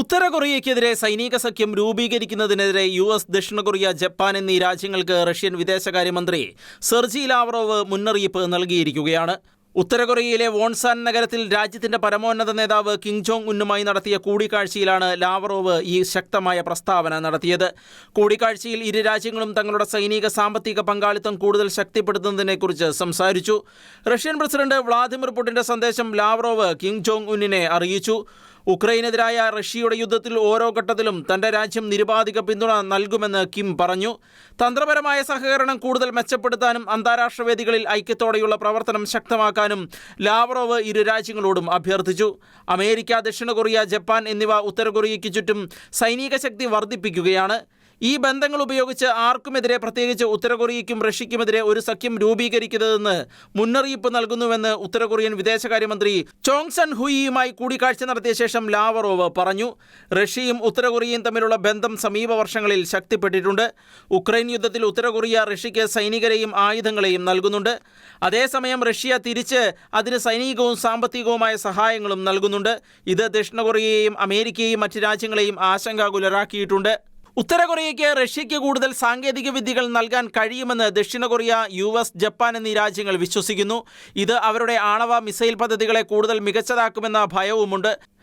ഉത്തര കൊറിയയ്ക്കെതിരെ സൈനിക സഖ്യം രൂപീകരിക്കുന്നതിനെതിരെ യു എസ് ദക്ഷിണ കൊറിയ ജപ്പാൻ എന്നീ രാജ്യങ്ങൾക്ക് റഷ്യൻ വിദേശകാര്യമന്ത്രി സെർജി ലാവറോവ് മുന്നറിയിപ്പ് നൽകിയിരിക്കുകയാണ്. ഉത്തര കൊറിയയിലെ വോൺസാൻ നഗരത്തിൽ രാജ്യത്തിന്റെ പരമോന്നത നേതാവ് കിങ് ജോങ് ഉന്നുമായി നടത്തിയ കൂടിക്കാഴ്ചയിലാണ് ലാവറോവ് ഈ ശക്തമായ പ്രസ്താവന നടത്തിയത്. കൂടിക്കാഴ്ചയിൽ ഇരു രാജ്യങ്ങളും തങ്ങളുടെ സൈനിക സാമ്പത്തിക പങ്കാളിത്തം കൂടുതൽ ശക്തിപ്പെടുത്തുന്നതിനെക്കുറിച്ച് സംസാരിച്ചു. റഷ്യൻ പ്രസിഡന്റ് വ്ളാദിമിർ പുടിന്റെ സന്ദേശം ലാവറോവ് കിങ് ജോങ് ഉന്നിനെ അറിയിച്ചു. ഉക്രൈനെതിരായ റഷ്യയുടെ യുദ്ധത്തിൽ ഓരോ ഘട്ടത്തിലും തന്റെ രാജ്യം നിരുപാധിക പിന്തുണ നൽകുമെന്ന് കിം പറഞ്ഞു. തന്ത്രപരമായ സഹകരണം കൂടുതൽ മെച്ചപ്പെടുത്താനും അന്താരാഷ്ട്ര വേദികളിൽ ഐക്യത്തോടെയുള്ള പ്രവർത്തനം ശക്തമാക്കാനും ലാവറോവ് ഇരു രാജ്യങ്ങളോടും അഭ്യർത്ഥിച്ചു. അമേരിക്ക ദക്ഷിണ കൊറിയ ജപ്പാൻ എന്നിവ ഉത്തര കൊറിയയ്ക്ക് ചുറ്റും സൈനിക ശക്തി വർദ്ധിപ്പിക്കുകയാണ്. ഈ ബന്ധങ്ങൾ ഉപയോഗിച്ച് ആർക്കുമെതിരെ പ്രത്യേകിച്ച് ഉത്തരകൊറിയയ്ക്കും റഷ്യയ്ക്കുമെതിരെ ഒരു സഖ്യം രൂപീകരിക്കരുതെന്ന് മുന്നറിയിപ്പ് നൽകുന്നുവെന്ന് ഉത്തരകൊറിയൻ വിദേശകാര്യമന്ത്രി ചോങ്സൺ ഹുയിയുമായി കൂടിക്കാഴ്ച നടത്തിയ ശേഷം ലാവറോവ് പറഞ്ഞു. റഷ്യയും ഉത്തരകൊറിയയും തമ്മിലുള്ള ബന്ധം സമീപ വർഷങ്ങളിൽ ശക്തിപ്പെട്ടിട്ടുണ്ട്. ഉക്രൈൻ യുദ്ധത്തിൽ ഉത്തരകൊറിയ റഷ്യയ്ക്ക് സൈനികരെയും ആയുധങ്ങളെയും നൽകുന്നുണ്ട്. അതേസമയം റഷ്യ തിരിച്ച് അതിന് സൈനികവും സാമ്പത്തികവുമായ സഹായങ്ങളും നൽകുന്നുണ്ട്. ഇത് ദക്ഷിണ കൊറിയയെയും അമേരിക്കയെയും മറ്റ് രാജ്യങ്ങളെയും ആശങ്കാകുലരാക്കിയിട്ടുണ്ട്. ഉത്തര കൊറിയയ്ക്ക് റഷ്യയ്ക്ക് കൂടുതൽ സാങ്കേതിക വിദ്യകൾ നൽകാൻ കഴിയുമെന്ന് ദക്ഷിണ കൊറിയ യു എസ് ജപ്പാൻ എന്നീ രാജ്യങ്ങൾ വിശ്വസിക്കുന്നു. ഇത് അവരുടെ ആണവ മിസൈൽ പദ്ധതികളെ കൂടുതൽ മികച്ചതാക്കുമെന്ന ഭയവുമുണ്ട്.